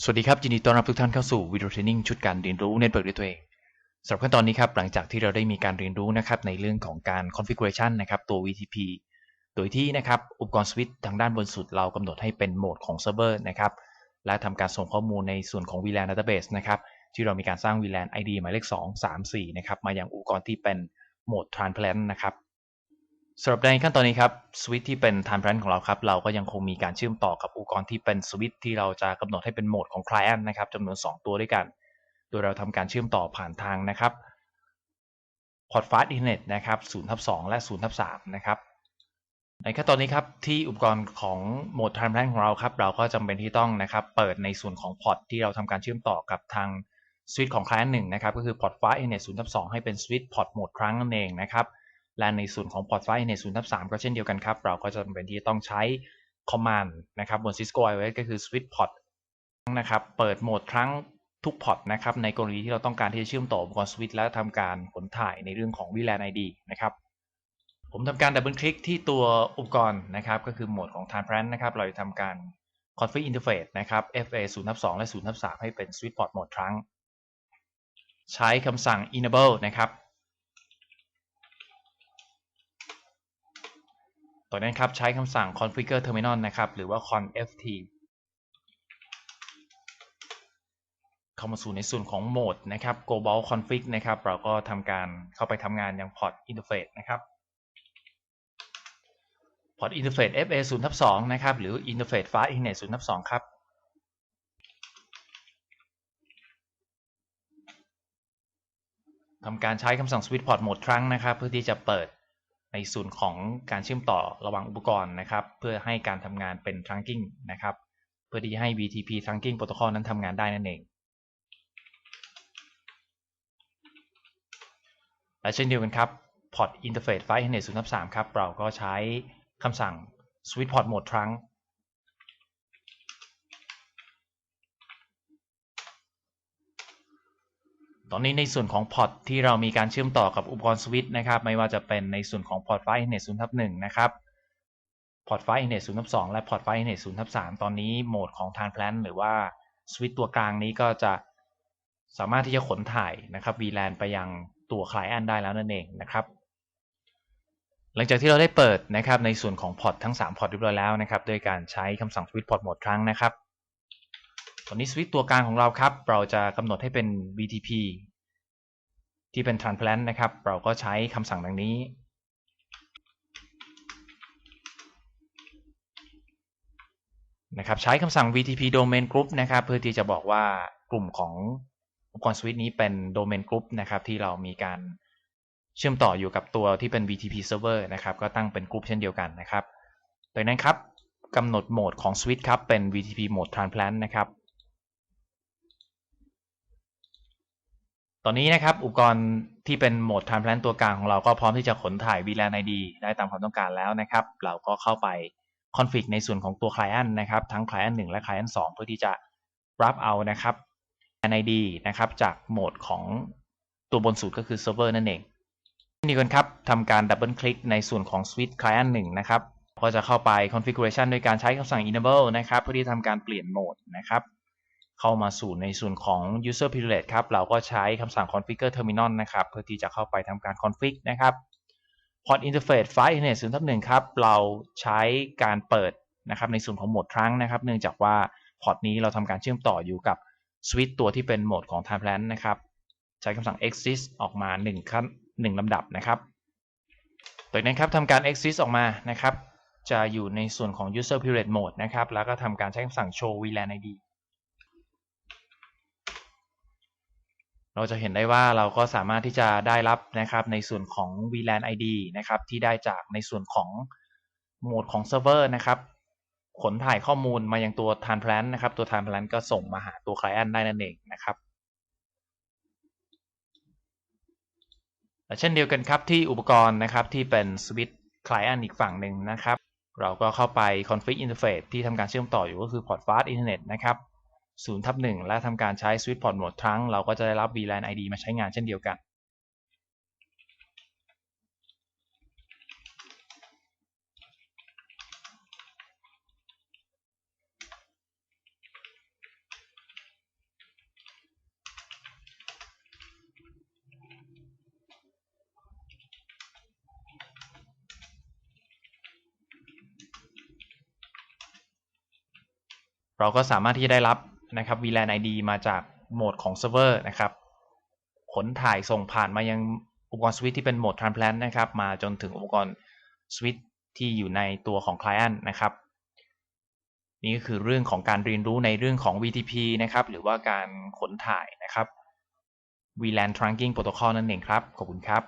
สวัสดีครับ ยินดีต้อนรับทุกท่านเข้าสู่วิดีโอเทรนนิ่งชุดการเรียนรู้เน็ตเวิร์กด้วยตัวเองสำหรับขั้นตอนนี้ครับหลังจากที่เราได้มีการเรียนรู้นะครับในเรื่องของการ configuration นะครับตัว VTP โดยที่นะครับอุปกรณ์สวิตช์ทางด้านบนสุดเรากำหนดให้เป็นโหมดของเซิร์ฟเวอร์นะครับและทำการส่งข้อมูลในส่วนของ VLAN database นะครับที่เรามีการสร้าง VLAN ID หมายเลข 2 3 4 นะครับมายังอุปกรณ์ที่เป็นโหมด transplant นะครับ สำหรับในขั้นตอนนี้ครับสวิตที่เป็น time plan ของเราครับเราก็ยังคงมีการเชื่อมต่อกับอุปกรณ์ที่เป็นสวิตที่เราจะกำหนดให้เป็นโหมดของ client นะครับจำนวน 2 ตัวด้วยกัน โดยเราทำการเชื่อมต่อผ่านทางนะครับพอร์ตฟาสอินเทอร์เน็ตนะครับ0ทับ2และ0ทับ3นะครับในขั้นตอนนี้ครับที่อุปกรณ์ของโหมด time plan ของเราครับเราก็จำเป็นที่ต้องนะครับเปิดในส่วนของพอร์ตที่เราทำการเชื่อมต่อกับทางสวิตของ client 1นะครับก็คือพอร์ตฟาสอินเทอร์เน็ต0ทับ2ให้เป็นสวิตพอร์ตโหมดครั้งนั่นเองนะครับ และในส่วนของ port file ใน0ทับ3ก็เช่นเดียวกันครับ เราก็จะเป็นที่ต้องใช้ command นะครับบน Cisco IOS ก็คือ switch port นะครับเปิดโหมดครั้งทุกพอร์ตนะครับในกรณีที่เราต้องการที่จะเชื่อมต่ออุปกรณ์สวิตช์และทำการขนถ่ายในเรื่องของ VLAN ID นะครับผมทำการดับเบิลคลิกที่ตัวอุปกรณ์นะครับก็คือโหมดของ Time Plan นะครับเราจะทำการ config interface นะครับ FA 0ทับ2และ0ทับ3ให้เป็น switch port โหมดครั้ง ใช้คำสั่ง enable นะครับ ต่อนั้นครับใช้คำสั่ง configure terminal นะครับ หรือว่า conft เข้ามาสู่ในส่วนของโหมดนะครับ global config นะครับ เราก็ทำการเข้าไปทำงานย่าง port interface นะครับ port interface fa 0ทับ2นะครับ หรือ interface fast internet 0ทับ2ครับทำการใช้คำสั่ง switch port โหมดครั้งนะครับ เพื่อที่จะเปิด ในส่วนของการเชื่อมต่อระหว่างอุปกรณ์นะครับ เพื่อให้การทำงานเป็น trunking นะครับ เพื่อที่ให้ BTP trunking โปรโตคอลนั้นทำงานได้นั่นเอง และเช่นเดียวกันครับ port interface file internet 0 3 ครับ เราก็ใช้คำสั่ง switch port mode trunk ตอนนี้ในส่วนของพอร์ตที่เรามีการเชื่อมต่อกับอุปกรณ์สวิตช์นะครับ ไม่ว่าจะเป็นในส่วนของพอร์ตไฟอินเน็ต0ทับ1นะครับพอร์ตไฟอินเน็ต0ทับ2และพอร์ตไฟอินเน็ต0ทับ3ตอนนี้โหมดของทานแพลนหรือว่าสวิตช์ตัวกลางนี้ก็จะสามารถที่จะขนถ่ายนะครับ VLAN ไปยังตัวคลายแอนได้แล้วนั่นเองนะครับหลังจากที่เราได้เปิดนะครับในส่วนของพอร์ตทั้ง 3 พอร์ตเรียบร้อยแล้วนะครับโดยการใช้คำสั่งสวิตช์พอร์ตโหมดครั้งนะครับ ตอนนี้สวิตตัวกลางของเราครับ เราจะกำหนดให้เป็น BTP ที่เป็น transplant นะครับ เราก็ใช้คำสั่งดังนี้ นะครับ ใช้คำสั่ง VTP domain group นะครับ เพื่อที่จะบอกว่ากลุ่มของอุปกรณ์สวิตนี้เป็น domain group นะครับ ที่เรามีการเชื่อมต่ออยู่กับตัวที่เป็น VTP server นะครับ ก็ตั้งเป็นกลุ่มเช่นเดียวกันนะครับดังนั้นครับกำหนดโหมดของสวิตครับเป็น VTP mode transplant นะครับ ตอนนี้นะครับอุปกรณ์ที่เป็นโหมด time plan ตัวกลางของเราก็พร้อมที่จะขนถ่าย VLAN ID ได้ตามความต้องการแล้วนะครับ เราก็เข้าไป config ในส่วนของตัว client นะครับ ทั้ง client 1 และ client 2 เพื่อที่จะรับเอานะครับ VLAN ID นะครับจากโหมดของตัวบนสุดก็คือ server นั่นเองนี่กันครับทำการดับเบิลคลิกในส่วนของ switch client 1 นะครับ ก็จะเข้าไป configuration โดยการใช้คำสั่ง enable นะครับ เพื่อที่ทำการเปลี่ยนโหมดนะครับ เข้ามาสู่ในส่วนของ user privilege ครับ เราก็ใช้คำสั่ง configure terminal นะครับ เพื่อที่จะเข้าไปทำการ config นะครับ port interface file internet 0ทับ1ครับ เราใช้การเปิดนะครับในส่วนของโหมดครั้งนะครับ เนื่องจากว่าพอร์ตนี้เราทำการเชื่อมต่ออยู่กับสวิตตัวที่เป็นโหมดของ time plan นะครับ ใช้คำสั่ง exist ออกมา1ขั้น1ลำดับนะครับตัวนั้นครับทำการ exist ออกมานะครับ จะอยู่ในส่วนของ user period mode นะครับ แล้วก็ทำการใช้คำสั่ง show VLAN ID เราจะเห็นได้ว่าเราก็สามารถที่จะได้รับนะครับในส่วนของ VLAN ID นะครับที่ได้จากในส่วนของโหมดของเซิร์ฟเวอร์นะครับ ขนถ่ายข้อมูลมายังตัว Time Plan นะครับ ตัว Time Plan ก็ส่งมาหาตัว Client ได้นั่นเองนะครับเช่นเดียวกันครับที่อุปกรณ์นะครับที่เป็นสวิตช์ Client อีกฝั่งหนึ่งนะครับ เราก็เข้าไป Config Interface ที่ทำการเชื่อมต่ออยู่ก็คือ Port Fast Internet นะครับ 0ทับ1และทำการใช้ SwitchPort โหมดทั้ง เราก็จะได้รับ VLAN ID มาใช้งานเช่นเดียวกัน เราก็สามารถที่จะได้รับ นะครับ VLAN ID มาจากโหมดของเซิร์ฟเวอร์นะครับขนถ่ายส่งผ่านมายังอุปกรณ์สวิตที่เป็นโหมด transplant นะครับ มาจนถึงอุปกรณ์สวิตที่อยู่ในตัวของ client นะครับ นี่ก็คือเรื่องของการเรียนรู้ในเรื่องของ VTP นะครับ หรือว่าการขนถ่ายนะครับ VLAN Trunking Protocol นั่นเองครับ ขอบคุณครับ